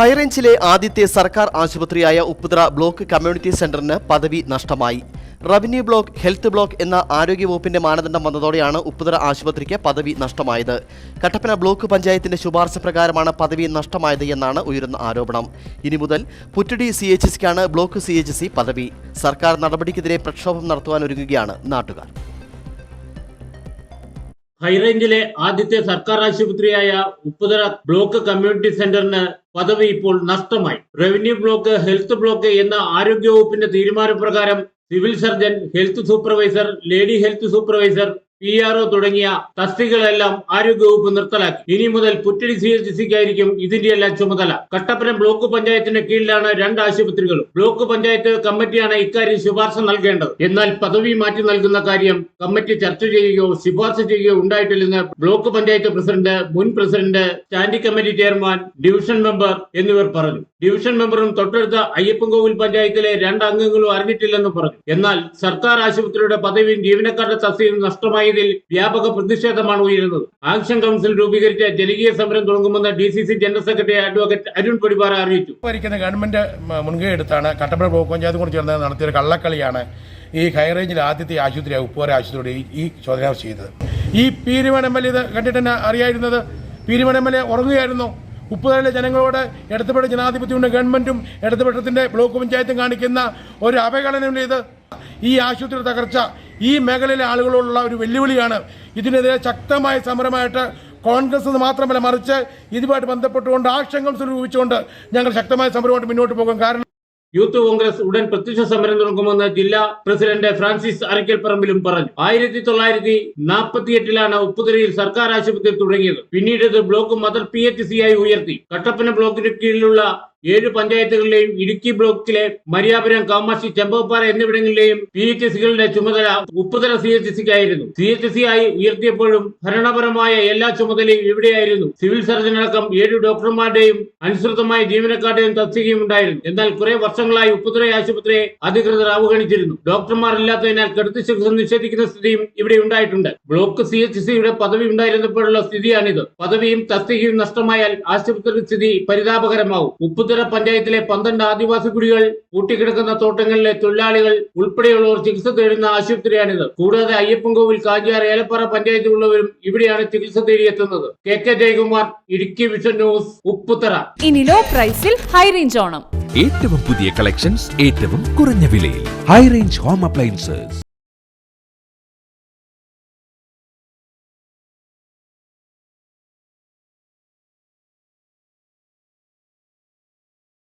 ഹൈറേഞ്ചിലെ ആദ്യത്തെ സർക്കാർ ആശുപത്രിയായ ഉപ്പുതറ ബ്ലോക്ക് കമ്മ്യൂണിറ്റി സെന്ററിന് പദവി നഷ്ടമായി. റവന്യൂ ബ്ലോക്ക് ഹെൽത്ത് ബ്ലോക്ക് എന്ന ആരോഗ്യവകുപ്പിന്റെ മാനദണ്ഡം വന്നതോടെയാണ് ഉപ്പുതറ ആശുപത്രിക്ക് പദവി നഷ്ടമായത്. കട്ടപ്പന ബ്ലോക്ക് പഞ്ചായത്തിന്റെ ശുപാർശ പ്രകാരമാണ് പദവി നഷ്ടമായത് എന്നാണ് ഉയരുന്ന ആരോപണം. ഇനി മുതൽ പുറ്റടി സി എച്ച് സിക്കാണ് ബ്ലോക്ക് സി എച്ച് സി പദവി. സർക്കാർ നടപടിക്കെതിരെ പ്രക്ഷോഭം നടത്തുവാൻ ഒരുങ്ങുകയാണ് നാട്ടുകാർ. ഹൈറേഞ്ചിലെ ആദ്യത്തെ സർക്കാർ ആശുപത്രിയായ ഉപ്പുതറ ബ്ലോക്ക് കമ്മ്യൂണിറ്റി സെന്ററിന് പദവി ഇപ്പോൾ നഷ്ടമായി. റവന്യൂ ബ്ലോക്ക് ഹെൽത്ത് ബ്ലോക്ക് എന്ന ആരോഗ്യവകുപ്പിന്റെ തീരുമാനപ്രകാരം civil surgeon health supervisor lady health supervisor P R O തുടങ്ങിയ തസ്തികളെല്ലാം ആരോഗ്യവകുപ്പ് നിർത്തലാക്കി. ഇനി മുതൽ പുറ്റടി സി എച്ച് സിക്കായിരിക്കും ഇതിന്റെയെല്ലാം ചുമതല. കട്ടപ്പന ബ്ലോക്ക് പഞ്ചായത്തിന്റെ കീഴിലാണ് രണ്ട് ആശുപത്രികളും. ബ്ലോക്ക് പഞ്ചായത്ത് കമ്മിറ്റിയാണ് ഇക്കാര്യം ശുപാർശ നൽകേണ്ടത്. എന്നാൽ പദവി മാറ്റി നൽകുന്ന കാര്യം കമ്മിറ്റി ചർച്ച ചെയ്യുകയോ ശുപാർശ ചെയ്യുകയോ ഉണ്ടായിട്ടില്ലെന്ന് ബ്ലോക്ക് പഞ്ചായത്ത് പ്രസിഡന്റ് മുൻ president standing committee chairman division member എന്നിവർ പറഞ്ഞു. ഡിവിഷൻ മെമ്പറും തൊട്ടടുത്ത അയ്യപ്പൻകോവിൽ പഞ്ചായത്തിലെ രണ്ട് അംഗങ്ങളും അറിഞ്ഞിട്ടില്ലെന്ന് പറഞ്ഞു. എന്നാൽ സർക്കാർ ആശുപത്രിയുടെ പദവിയും ജീവനക്കാരുടെ തസ്തികയും നഷ്ടമായതിൽ വ്യാപക പ്രതിഷേധമാണ് ഉയരുന്നത്. ആക്ഷൻ കൗൺസിൽ രൂപീകരിച്ച ജനകീയ സമരം തുടങ്ങുമെന്ന് D C C general secretary advocate Arun Podipar അറിയിച്ചു. ഭരിക്കുന്ന ഗവൺമെന്റ് മുൻകൈ എടുത്താണ് കട്ടപ്പന ബ്ലോക്ക് പഞ്ചായത്ത് കൂടി ചേർന്ന് നടത്തിയ കള്ളക്കളിയാണ് ഈ ഹൈറേഞ്ചിൽ ആദ്യത്തെ ആശുപത്രി ഉപ്പുവര ആശുപത്രിയുടെ ഈ- ചോദന ചെയ്തത്. ഈ പീരുമൺ എം എൽ ഇത് കണ്ടിട്ട് തന്നെ അറിയായിരുന്നത്? പീരുമൺ എം എൽ എ ഉറങ്ങുകയായിരുന്നു. ഉപ്പുതരയിലെ ജനങ്ങളോട് ഇടതുപെട്ട ജനാധിപത്യമുണ്ട് ഗവൺമെന്റും ഇടതുപെട്ടത്തിന്റെ ബ്ലോക്ക് പഞ്ചായത്തും കാണിക്കുന്ന ഒരു അവഗണനയിലേത് ഈ ആശുപത്രി തകർച്ച ഈ മേഖലയിലെ ആളുകളോടുള്ള ഒരു വെല്ലുവിളിയാണ്. ഇതിനെതിരെ ശക്തമായ സമരമായിട്ട് കോൺഗ്രസ് മാത്രമല്ല മറിച്ച് ഇതുമായിട്ട് ബന്ധപ്പെട്ടുകൊണ്ട് ആശങ്കം സ്വരൂപിച്ചുകൊണ്ട് ഞങ്ങൾ ശക്തമായ സമരമായിട്ട് മുന്നോട്ട് പോകും. കാരണം യൂത്ത് കോൺഗ്രസ് ഉടൻ പ്രത്യക്ഷ സമരം തുടങ്ങുമെന്ന് ജില്ലാ പ്രസിഡന്റ് ഫ്രാൻസിസ് അരക്കൽ പറമ്പിലും പറഞ്ഞു. ആയിരത്തി തൊള്ളായിരത്തി നാൽപ്പത്തിയെട്ടിലാണ് ഉപ്പുതരയിൽ സർക്കാർ ആശുപത്രി തുടങ്ങിയത്. പിന്നീട് ഇത് block mother P H C ആയി ഉയർത്തി. കട്ടപ്പന ബ്ലോക്കിന് കീഴിലുള്ള ഏഴ് പഞ്ചായത്തുകളിലെയും ഇടുക്കി ബ്ലോക്കിലെ മരിയാപുരം കാമാക്ഷി ചെമ്പകപ്പാറ എന്നിവിടങ്ങളിലെയും പി എച്ച് സികളുടെ ചുമതല ഉപ്പുതല സി എച്ച് സിക്കായിരുന്നു സി എച്ച് സി ആയി ഉയർത്തിയപ്പോഴും ഭരണപരമായ എല്ലാ ചുമതലയും ഇവിടെയായിരുന്നു. സിവിൽ സർജൻ അടക്കം ഏഴ് ഡോക്ടർമാരുടെയും അനുസൃതമായ ജീവനക്കാരുടെയും തസ്തികയും ഉണ്ടായിരുന്നു. എന്നാൽ കുറെ വർഷങ്ങളായി ഉപ്പുതല ആശുപത്രിയെ അധികൃതർ അവഗണിച്ചിരുന്നു. ഡോക്ടർമാർ ഇല്ലാത്തതിനാൽ കടുത്ത ചികിത്സ നിഷേധിക്കുന്ന സ്ഥിതിയും ഇവിടെ ഉണ്ടായിട്ടുണ്ട്. ബ്ലോക്ക് സി എച്ച് സിയുടെ പദവി ഉണ്ടായിരുന്നപ്പോഴുള്ള സ്ഥിതിയാണിത്. പദവിയും തസ്തികയും നഷ്ടമായാൽ ആശുപത്രി സ്ഥിതി പരിതാപകരമാവും. ഉപ്പുതറ പഞ്ചായത്തിലെ പന്ത്രണ്ട് ആദിവാസി കുടികൾ കൂട്ടിക്കിടക്കുന്ന തോട്ടങ്ങളിലെ തൊഴിലാളികൾ ഉൾപ്പെടെയുള്ളവർ ചികിത്സ തേടുന്ന ആശുപത്രിയാണിത്. കൂടാതെ അയ്യപ്പൻകോവിൽ കാഞ്ചാർ ഏലപ്പാറ പഞ്ചായത്തിലുള്ളവരും ഇവിടെയാണ് ചികിത്സ തേടിയെത്തുന്നത്. K K Jayakumar Idukki vision news Upputhara ഇനി ലോ പ്രൈസിൽ ഹൈ റേഞ്ച് ഓണം. ഏറ്റവും പുതിയ കളക്ഷൻസ് ഏറ്റവും കുറഞ്ഞ വിലയിൽ. High range home appliances.